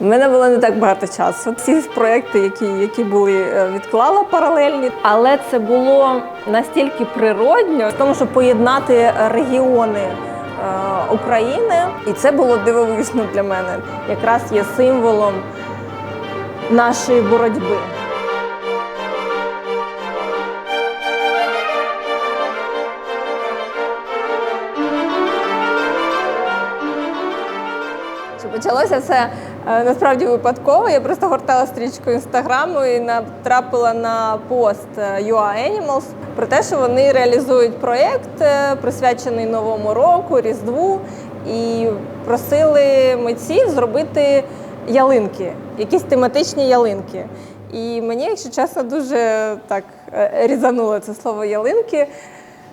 У мене було не так багато часу. Всі проекти, які, які були, е, відклала паралельні. Але це було настільки природньо, в тому, щоб поєднати регіони е, України. І це було дивовижно для мене. Якраз є символом нашої боротьби. Що почалося це насправді випадково. Я просто гортала стрічку інстаграму і натрапила на пост е, UA Animals про те, що вони реалізують проєкт, е, присвячений Новому року, Різдву, і просили митців зробити ялинки, якісь тематичні ялинки. І мені, якщо чесно, дуже так е, різануло це слово ялинки.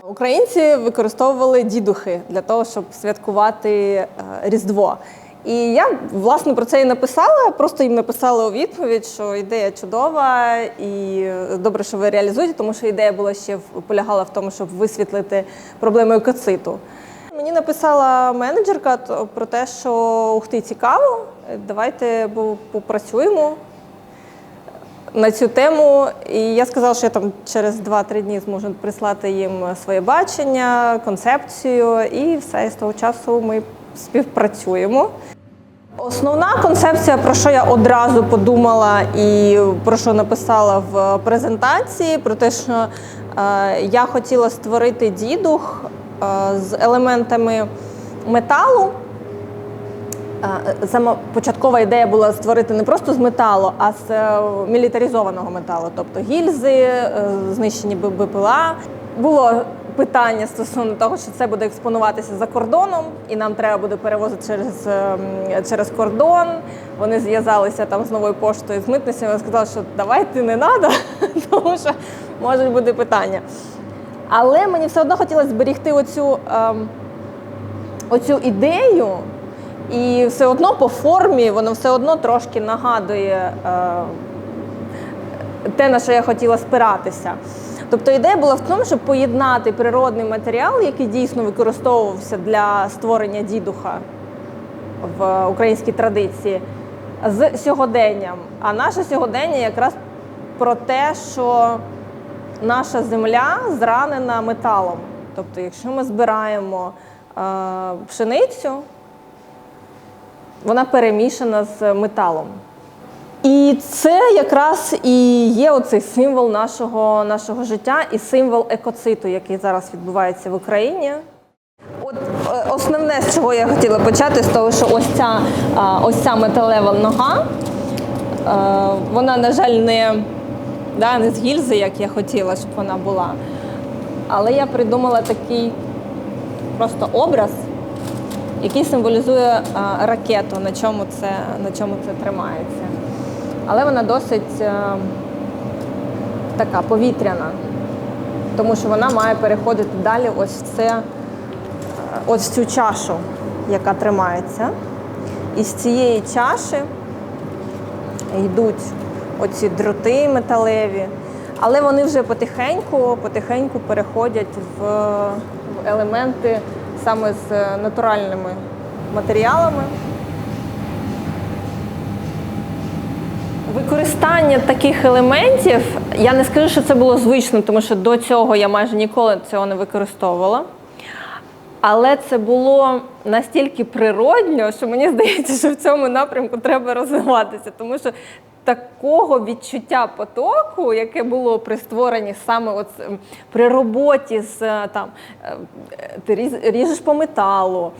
Українці використовували дідухи для того, щоб святкувати е, Різдво. І я власне про це і написала. Просто їм написала у відповідь, що ідея чудова і добре, що ви реалізуєте, тому що ідея була ще полягала в тому, щоб висвітлити проблему екоциту. Мені написала менеджерка про те, що ух ти цікаво, давайте попрацюємо на цю тему. І я сказала, що я там через 2-3 дні зможу прислати їм своє бачення, концепцію, і все. І з того часу ми співпрацюємо. Основна концепція, про що я одразу подумала і про що написала в презентації, про те, що е, я хотіла створити дідух е, з елементами металу. Е, Сама початкова ідея була створити не просто з металу, а з мілітаризованого металу, тобто гільзи, знищені БПЛА. Було питання стосовно того, що це буде експонуватися за кордоном, і нам треба буде перевозити через, е, через кордон. Вони зв'язалися там з новою поштою з митницями. Сказали, що давайте не треба, тому що можуть бути питання. Але мені все одно хотілося зберігти оцю. ем, оцю ідею, і все одно по формі воно все одно трошки нагадує е, те, на що я хотіла спиратися. Тобто ідея була в тому, щоб поєднати природний матеріал, який дійсно використовувався для створення дідуха в українській традиції, з сьогоденням. А наше сьогодення якраз про те, що наша земля зранена металом. Тобто, якщо ми збираємо е, пшеницю, вона перемішана з металом. І це якраз і є оцей символ нашого, нашого життя і символ екоциту, який зараз відбувається в Україні. От е, основне, з чого я хотіла почати, з того, що ось ця, ось ця металева нога, е, вона, на жаль, не, да, не з гільзи, як я хотіла, щоб вона була. Але я придумала такий просто образ, який символізує ракету, на чому це, на чому це тримається. Але вона досить е, така повітряна, тому що вона має переходити далі ось в це, е, ось в цю чашу, яка тримається. І з цієї чаші йдуть оці дроти металеві, але вони вже потихеньку, потихеньку переходять в, в елементи саме з е, натуральними матеріалами. Використання таких елементів, я не скажу, що це було звично, тому що до цього я майже ніколи цього не використовувала. Але це було настільки природньо, що мені здається, що в цьому напрямку треба розвиватися, тому що такого відчуття потоку, яке було при створенні саме от, при роботі з е, там е, ти ріжеш по металу,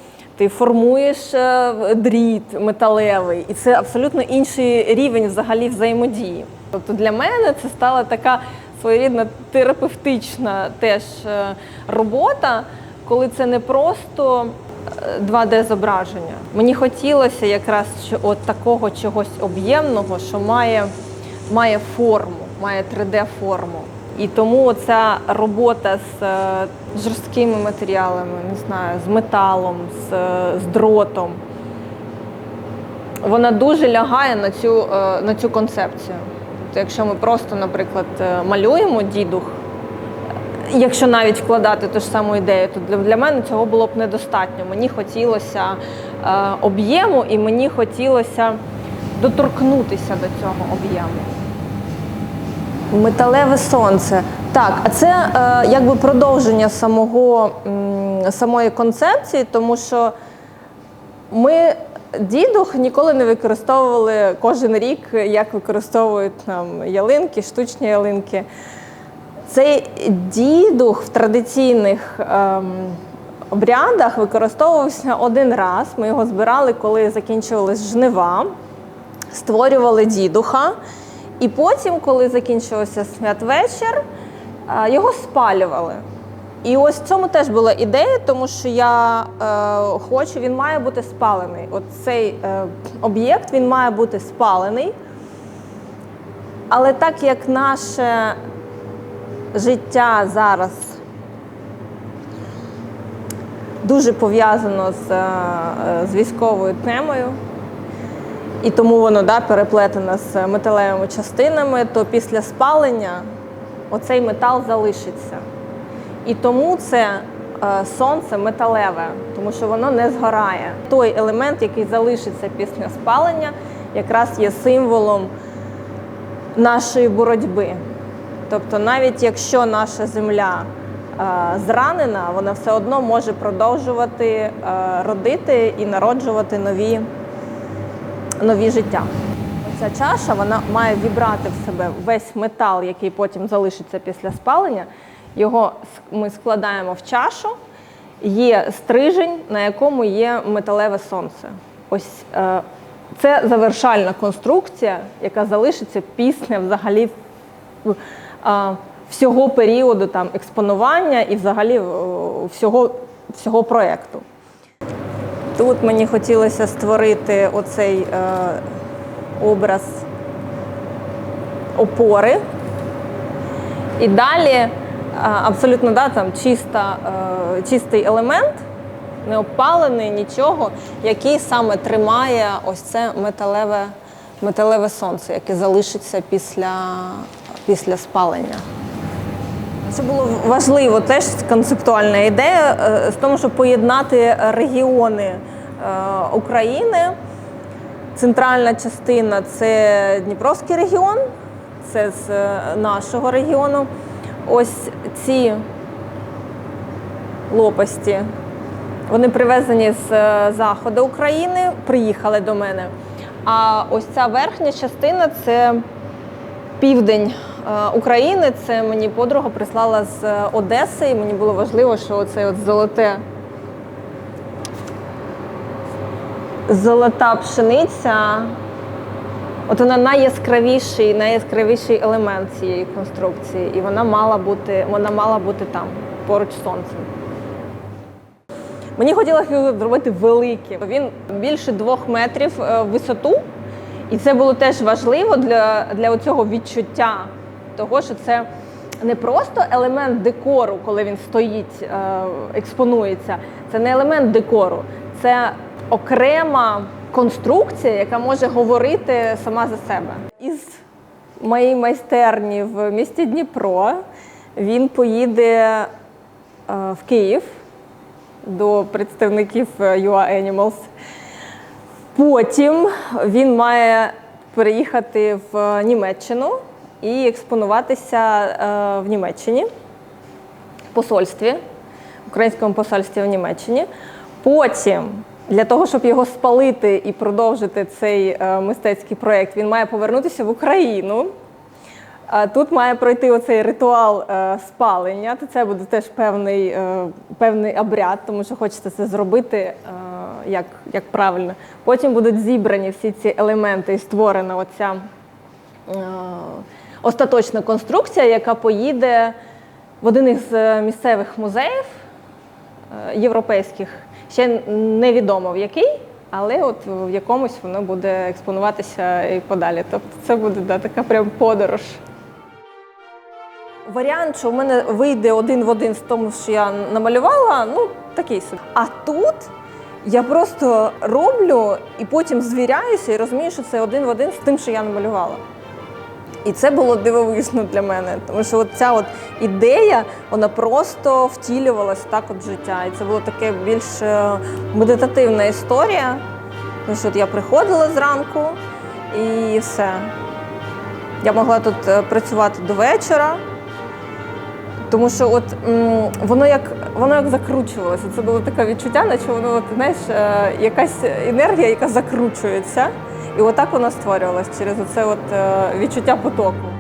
ти формуєш е, дріт металевий, і це абсолютно інший рівень взагалі взаємодії. Тобто для мене це стала така своєрідна терапевтична теж е, робота, коли це не просто 2D-зображення. Мені хотілося якраз от такого чогось об'ємного, що має, має форму, має 3D-форму. І тому ця робота з е, жорсткими матеріалами, не знаю, з металом, з, е, з дротом, вона дуже лягає на цю, е, на цю концепцію. Тобто, якщо ми просто, наприклад, малюємо дідух, якщо навіть вкладати ту ж саму ідею, то для, для мене цього було б недостатньо. Мені хотілося е, об'єму і мені хотілося доторкнутися до цього об'єму? Металеве сонце. Так, а це е, якби продовження самого, м, самої концепції, тому що ми дідух ніколи не використовували кожен рік, як використовують там ялинки, штучні ялинки. Цей дідух в традиційних ем, обрядах використовувався один раз. Ми його збирали, коли закінчувались жнива, створювали дідуха. І потім, коли закінчувався святвечір, е, його спалювали. І ось в цьому теж була ідея, тому що я е, хочу, він має бути спалений. От цей е, об'єкт він має бути спалений. Але так як наше життя зараз дуже пов'язано з, е, з військовою темою, і тому воно да, переплетено з металевими частинами, то після спалення оцей метал залишиться. І тому це е, сонце металеве, тому що воно не згорає. Той елемент, який залишиться після спалення, якраз є символом нашої боротьби. Тобто, навіть якщо наша земля е, зранена, вона все одно може продовжувати е, родити і народжувати нові, нові життя. Ця чаша вона має вібрати в себе весь метал, який потім залишиться після спалення. Його ми складаємо в чашу. Є стрижень, на якому є металеве сонце. Ось е, це завершальна конструкція, яка залишиться після взагалі а, всього періоду там, експонування і взагалі о, всього, всього проєкту. Тут мені хотілося створити оцей е, образ опори. І далі абсолютно да, там, чиста, е, чистий елемент, не обпалений, нічого, який саме тримає ось це металеве, металеве сонце, яке залишиться після, після спалення. Це було важливо, теж концептуальна ідея е, з тому, щоб поєднати регіони е, України. Центральна частина це Дніпровський регіон, це з е, нашого регіону. Ось ці лопасті, вони привезені з е, заходу України, приїхали до мене. А ось ця верхня частина це південь е, України. Це мені подруга прислала з е, Одеси, і мені було важливо, що оце от золоте. Золота пшениця. От вона найяскравіший, найяскравіший елемент цієї конструкції, і вона мала бути, вона мала бути там, поруч з сонцем. Мені хотілося зробити великим. Він більше двох метрів е, в висоту, і це було теж важливо для, для цього відчуття того, що це не просто елемент декору, коли він стоїть, е, експонується. Це не елемент декору, це окрема конструкція, яка може говорити сама за себе. Із моєї майстерні в місті Дніпро він поїде е, в Київ до представників е, UA Animals. Потім він має переїхати в Німеччину і експонуватися е, в Німеччині, в посольстві, в українському посольстві в Німеччині. Потім, для того, щоб його спалити і продовжити цей е, мистецький проєкт, він має повернутися в Україну. Тут має пройти оцей ритуал е, спалення, це буде теж певний, певний обряд, тому що хочеться це зробити як, як правильно. Потім будуть зібрані всі ці елементи і створена оця остаточна конструкція, яка поїде в один із е, місцевих музеїв е, європейських. Ще невідомо в який, але от в якомусь воно буде експонуватися і подалі. Тобто це буде да, така прям подорож. Варіант, що в мене вийде один в один з тому, що я намалювала, ну такий собі. А тут я просто роблю і потім звіряюся і розумію, що це один в один з тим, що я намалювала. І це було дивовижно для мене, тому що ця от ідея вона просто втілювалась так от в життя. І це була таке більш е, медитативна історія. Тому що от я приходила зранку і все. Я могла тут е, працювати до вечора. Тому що от воно як воно як закручувалося. Це було таке відчуття, наче воно от, знаєш, е, якась енергія, яка закручується, і отак вона створювалась через оце от е, відчуття потоку.